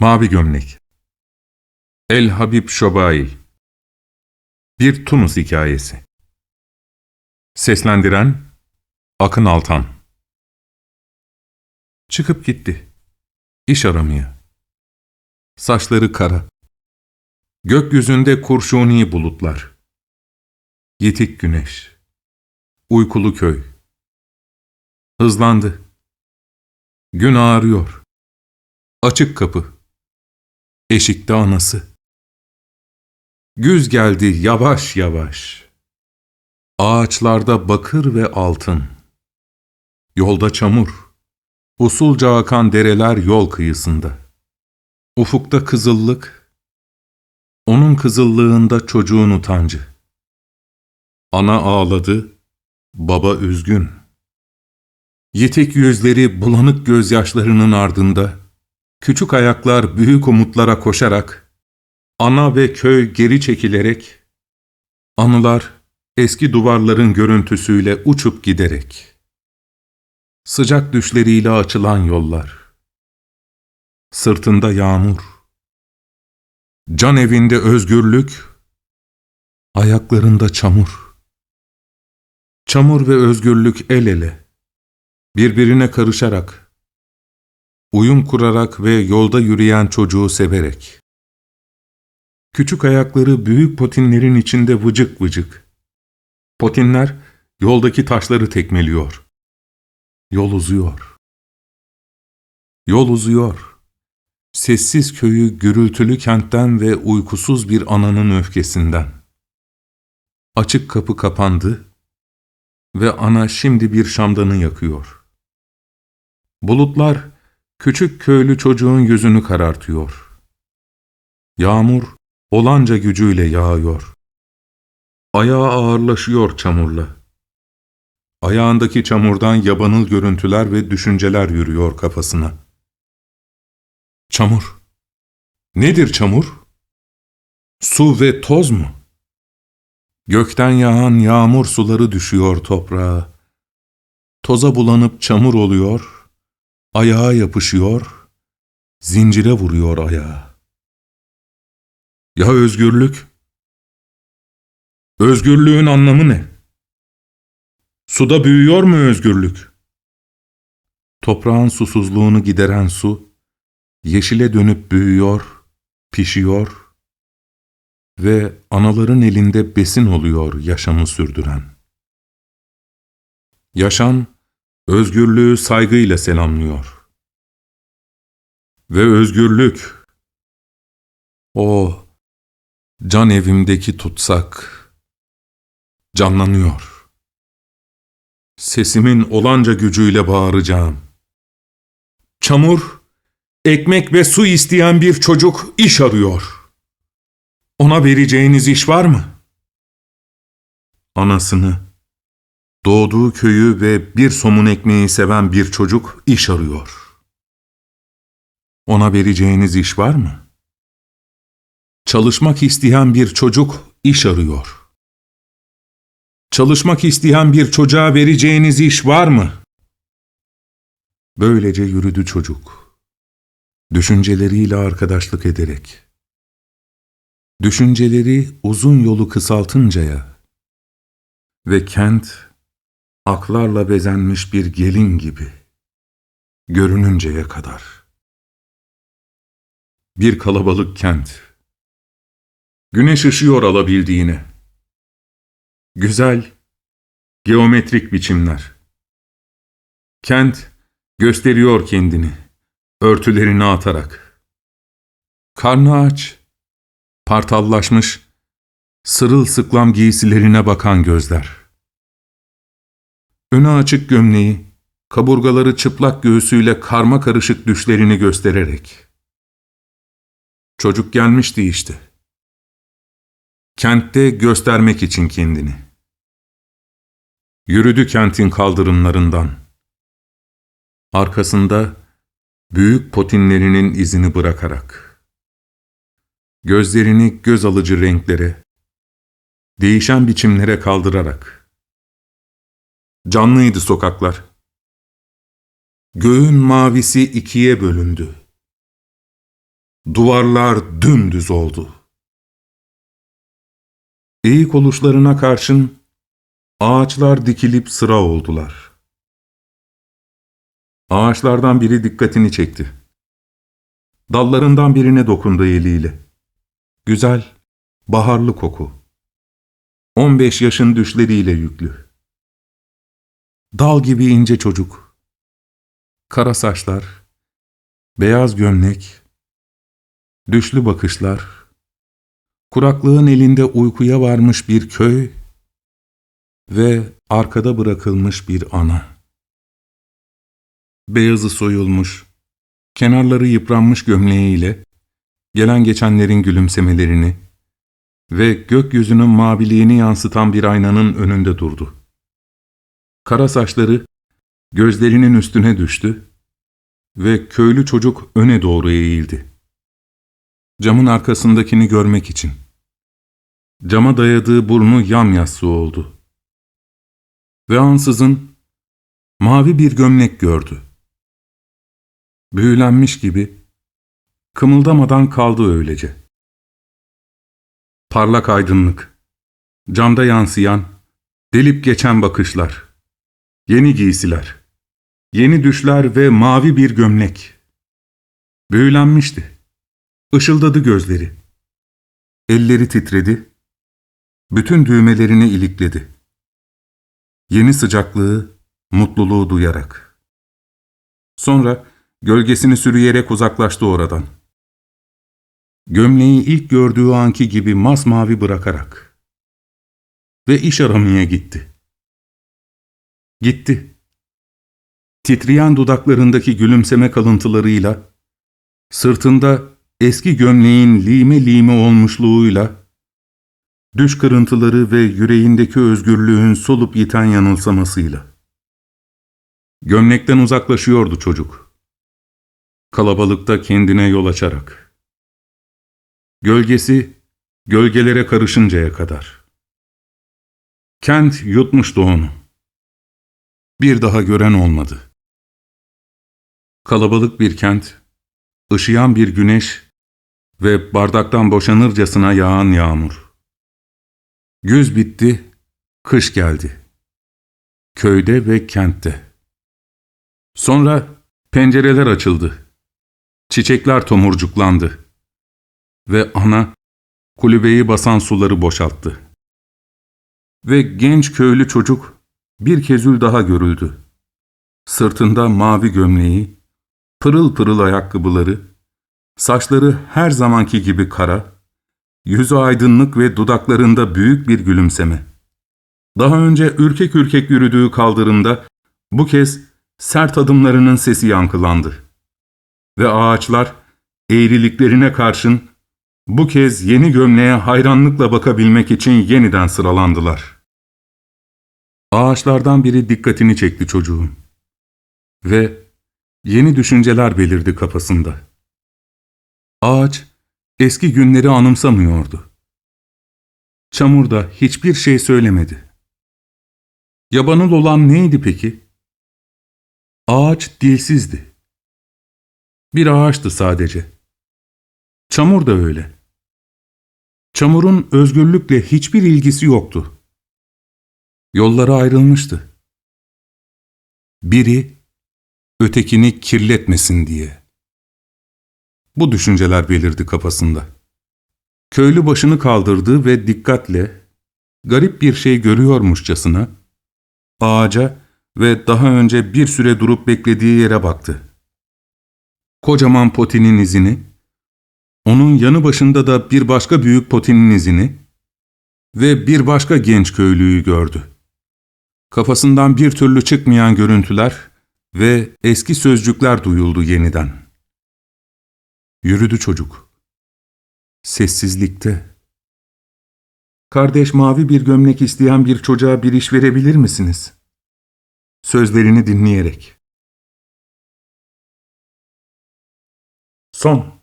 Mavi Gömlek El Habib Şobail Bir Tunus Hikayesi Seslendiren Akın Altan Çıkıp gitti. İş aramaya. Saçları kara. Gökyüzünde kurşuni bulutlar. Yitik güneş. Uykulu köy. Hızlandı. Gün ağrıyor. Açık kapı. Eşikte anası. Güz geldi yavaş yavaş. Ağaçlarda bakır ve altın. Yolda çamur. Usulca akan dereler yol kıyısında. Ufukta kızıllık. Onun kızıllığında çocuğun utancı. Ana ağladı, baba üzgün. Yitik yüzleri bulanık gözyaşlarının ardında, küçük ayaklar büyük umutlara koşarak, ana ve köy geri çekilerek, anılar eski duvarların görüntüsüyle uçup giderek, sıcak düşleriyle açılan yollar, sırtında yağmur, can evinde özgürlük, ayaklarında çamur. Çamur ve özgürlük el ele, birbirine karışarak, uyum kurarak ve yolda yürüyen çocuğu severek. Küçük ayakları büyük potinlerin içinde vıcık vıcık. Potinler yoldaki taşları tekmeliyor. Yol uzuyor. Yol uzuyor. Sessiz köyü gürültülü kentten ve uykusuz bir ananın öfkesinden. Açık kapı kapandı ve ana şimdi bir şamdanı yakıyor. Bulutlar küçük köylü çocuğun yüzünü karartıyor. Yağmur olanca gücüyle yağıyor. Ayağı ağırlaşıyor çamurla. Ayağındaki çamurdan yabanıl görüntüler ve düşünceler yürüyor kafasına. Çamur. Nedir çamur? Su ve toz mu? Gökten yağan yağmur suları düşüyor toprağa. Toza bulanıp çamur oluyor, ayağa yapışıyor, zincire vuruyor ayağı. Ya özgürlük? Özgürlüğün anlamı ne? Suda büyüyor mu özgürlük? Toprağın susuzluğunu gideren su, yeşile dönüp büyüyor, pişiyor ve anaların elinde besin oluyor yaşamı sürdüren. Yaşam, özgürlüğü saygıyla selamlıyor. Ve özgürlük, o can evimdeki tutsak, canlanıyor. Sesimin olanca gücüyle bağıracağım. Çamur, ekmek ve su isteyen bir çocuk iş arıyor. Ona vereceğiniz iş var mı? Anasını, doğduğu köyü ve bir somun ekmeği seven bir çocuk iş arıyor. Ona vereceğiniz iş var mı? Çalışmak isteyen bir çocuk iş arıyor. Çalışmak isteyen bir çocuğa vereceğiniz iş var mı? Böylece yürüdü çocuk. Düşünceleriyle arkadaşlık ederek. Düşünceleri uzun yolu kısaltıncaya ve kent aklarla bezenmiş bir gelin gibi görününceye kadar. Bir kalabalık kent. Güneş ışıyor alabildiğine. Güzel, geometrik biçimler. Kent gösteriyor kendini, örtülerini atarak. Karnı aç, partallaşmış, sırılsıklam giysilerine bakan gözler. Önü açık gömleği, kaburgaları çıplak göğsüyle karma karışık düşlerini göstererek. Çocuk gelmişti işte. Kentte göstermek için kendini. Yürüdü kentin kaldırımlarından. Arkasında büyük potinlerinin izini bırakarak. Gözlerini göz alıcı renklere, değişen biçimlere kaldırarak. Canlıydı sokaklar. Göğün mavisi ikiye bölündü. duvarlar dümdüz oldu. Eğik oluşlarına karşın ağaçlar dikilip sıra oldular. Ağaçlardan biri dikkatini çekti. Dallarından birine dokundu eliyle. Güzel, baharlı koku. 15 yaşın düşleriyle yüklü. Dal gibi ince çocuk. Kara saçlar, beyaz gömlek, düşlü bakışlar, kuraklığın elinde uykuya varmış bir köy ve arkada bırakılmış bir ana. Beyazı soyulmuş, kenarları yıpranmış gömleğiyle, gelen geçenlerin gülümsemelerini ve gökyüzünün maviliğini yansıtan bir aynanın önünde durdu. Kara saçları gözlerinin üstüne düştü ve köylü çocuk öne doğru eğildi. Camın arkasındakini görmek için. Cama dayadığı burnu yamyassı oldu. Ve ansızın mavi bir gömlek gördü. Büyülenmiş gibi kımıldamadan kaldı öylece. Parlak aydınlık, camda yansıyan, delip geçen bakışlar, yeni giysiler, yeni düşler ve mavi bir gömlek. Büyülenmişti. Işıldadı gözleri. Elleri titredi. Bütün düğmelerini ilikledi. Yeni sıcaklığı, mutluluğu duyarak. Sonra gölgesini sürüyerek uzaklaştı oradan. Gömleği ilk gördüğü anki gibi masmavi bırakarak. Ve iş aramaya gitti. Gitti. Titreyen dudaklarındaki gülümseme kalıntılarıyla, sırtında eski gömleğin lime lime olmuşluğuyla, düş kırıntıları ve yüreğindeki özgürlüğün solup yiten yanılsamasıyla. Gömlekten uzaklaşıyordu çocuk. Kalabalıkta kendine yol açarak. Gölgesi gölgelere karışıncaya kadar. Kent yutmuştu onu. Bir daha gören olmadı. Kalabalık bir kent, ışıyan bir güneş ve bardaktan boşanırcasına yağan yağmur. Güz bitti, kış geldi. Köyde ve kentte. Sonra pencereler açıldı. Çiçekler tomurcuklandı. Ve ana kulübeyi basan suları boşalttı. Ve genç köylü çocuk bir kezül daha görüldü. Sırtında mavi gömleği, pırıl pırıl ayakkabıları, saçları her zamanki gibi kara, yüzü aydınlık ve dudaklarında büyük bir gülümseme. Daha önce ürkek ürkek yürüdüğü kaldırımda bu kez sert adımlarının sesi yankılandı. Ve ağaçlar eğriliklerine karşın bu kez yeni gömleğe hayranlıkla bakabilmek için yeniden sıralandılar. Ağaçlardan biri dikkatini çekti çocuğun. Ve yeni düşünceler belirdi kafasında. Ağaç eski günleri anımsamıyordu. Çamurda hiçbir şey söylemedi. Yabanıl olan neydi peki? Ağaç dilsizdi. Bir ağaçtı sadece. Çamur da öyle. Çamurun özgürlükle hiçbir ilgisi yoktu. Yolları ayrılmıştı. Biri ötekini kirletmesin diye. Bu düşünceler belirdi kafasında. Köylü başını kaldırdı ve dikkatle, garip bir şey görüyormuşçasına, ağaca ve daha önce bir süre durup beklediği yere baktı. Kocaman potinin izini, onun yanı başında da bir başka büyük potinin izini ve bir başka genç köylüyü gördü. Kafasından bir türlü çıkmayan görüntüler ve eski sözcükler duyuldu yeniden. Yürüdü çocuk. Sessizlikte. Kardeş mavi bir gömlek isteyen bir çocuğa bir iş verebilir misiniz? Sözlerini dinleyerek. Son